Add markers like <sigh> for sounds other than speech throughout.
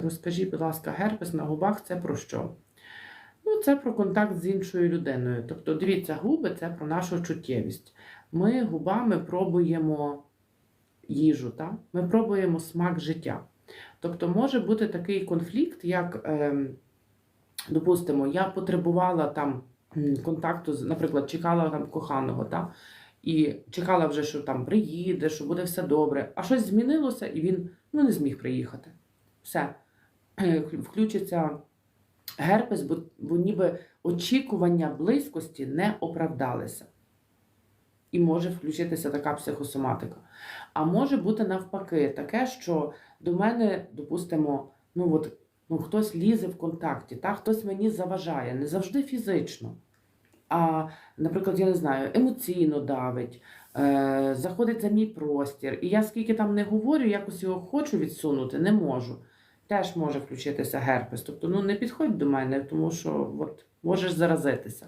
Розкажіть, будь ласка, герпес на губах це про що? Ну, це про контакт з іншою людиною. Тобто, дивіться, губи це про нашу чуттєвість. Ми губами пробуємо їжу, та? ми пробуємо смак життя. Тобто, може бути такий конфлікт, як, ем, допустимо, я потребувала там контакту, наприклад, чекала там коханого, та? і чекала вже, що там приїде, що буде все добре, а щось змінилося, і він ну, не зміг приїхати. Все. <clears throat> Включиться герпес, бо, бо ніби очікування близькості не оправдалися. І може включитися така психосоматика. А може бути навпаки, таке, що до мене, допустимо, ну от, ну, хтось лізе в контакті, та? хтось мені заважає, не завжди фізично. А, наприклад, я не знаю, емоційно давить, е, заходить за мій простір. І я скільки там не говорю, якось його хочу відсунути, не можу. Теж може включитися герпес. Тобто, ну не підходь до мене, тому що от, можеш заразитися.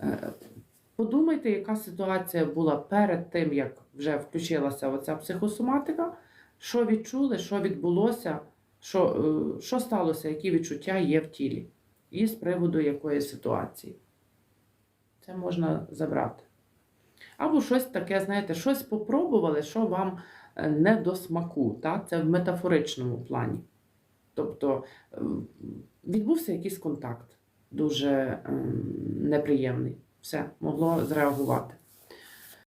Е, Подумайте, яка ситуація була перед тим, як вже включилася оця психосоматика, що відчули, що відбулося, що, е, що сталося, які відчуття є в тілі, і з приводу якої ситуації. Це можна забрати. Або щось таке, знаєте, щось попробували, що вам е, не до смаку. Та? Це в метафоричному плані. Тобто е, відбувся якийсь контакт дуже ем, неприємний. Все, могло зреагувати.